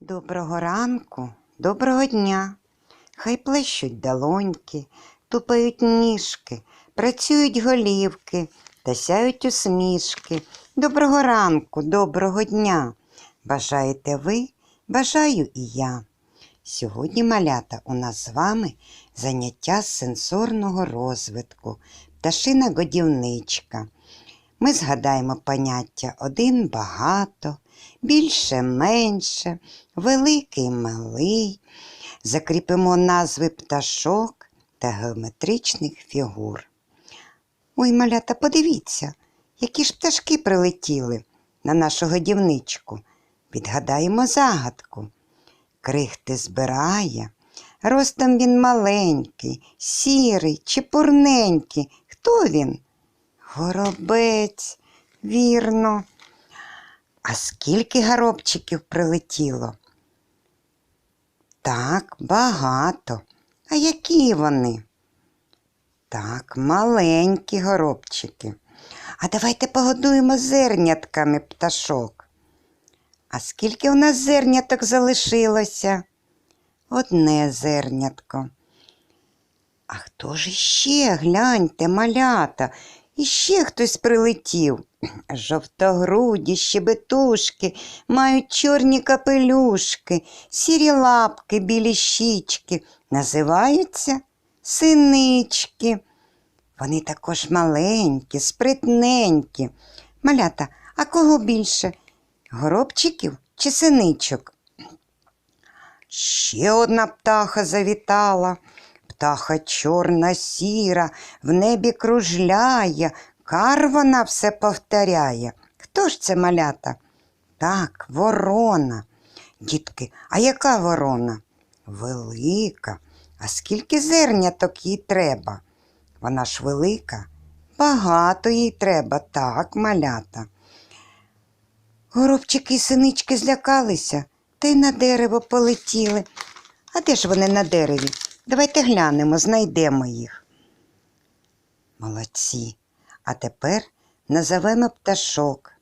Доброго ранку, доброго дня. Хай плещуть долоньки, тупають ніжки, працюють голівки та сяють усмішки. Доброго ранку, доброго дня. Бажаєте ви, бажаю і я. Сьогодні, малята, у нас з вами заняття сенсорного розвитку, пташина годівничка. Ми згадаємо поняття один багато, більше менше, великий малий. Закріпимо назви пташок та геометричних фігур. Ой, малята, подивіться, які ж пташки прилетіли на нашу годівничку. Відгадаємо загадку. Крихти збирає, ростом він маленький, сірий, чепурненький. Хто він? Горобець, вірно. А скільки горобчиків прилетіло? Так, багато. А які вони? Так, маленькі горобчики. А давайте погодуємо зернятками пташок. А скільки у нас зерняток залишилося? Одне зернятко. А хто ж іще? Гляньте, малята, іще хтось прилетів. Жовтогруді, щебетушки, мають чорні капелюшки, сірі лапки, білі щічки. Називаються синички. Вони також маленькі, спритненькі. Малята, а кого більше? Горобчиків чи синичок? Ще одна птаха завітала. Птаха чорна сіра, в небі кружляє, кар вона все повторяє. Хто ж це малята? Так, ворона. Дітки, а яка ворона? Велика. А скільки зерняток їй треба? Вона ж велика. Багато їй треба, так, малята. Горобчики і синички злякалися та й на дерево полетіли. А де ж вони на дереві? Давайте глянемо, знайдемо їх. Молодці. А тепер назовемо пташок.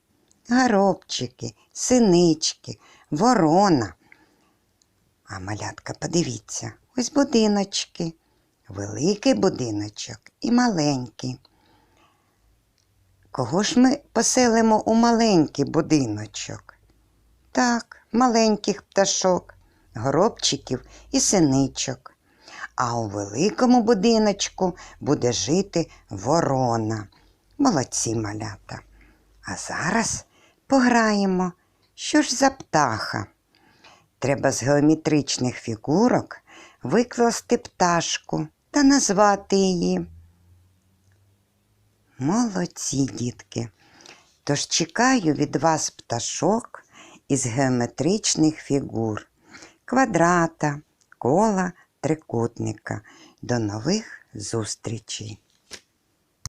Горобчики, синички, ворона. А малятка, подивіться, ось будиночки. Великий будиночок і маленький. Кого ж ми поселимо у маленький будиночок? Так, маленьких пташок, горобчиків і синичок. А у великому будиночку буде жити ворона. Молодці малята. А зараз пограємо. Що ж за птаха? Треба з геометричних фігурок викласти пташку та назвати її. Молодці, дітки. Тож чекаю від вас пташок із геометричних фігур, квадрата, кола, трикутника. До нових зустрічей!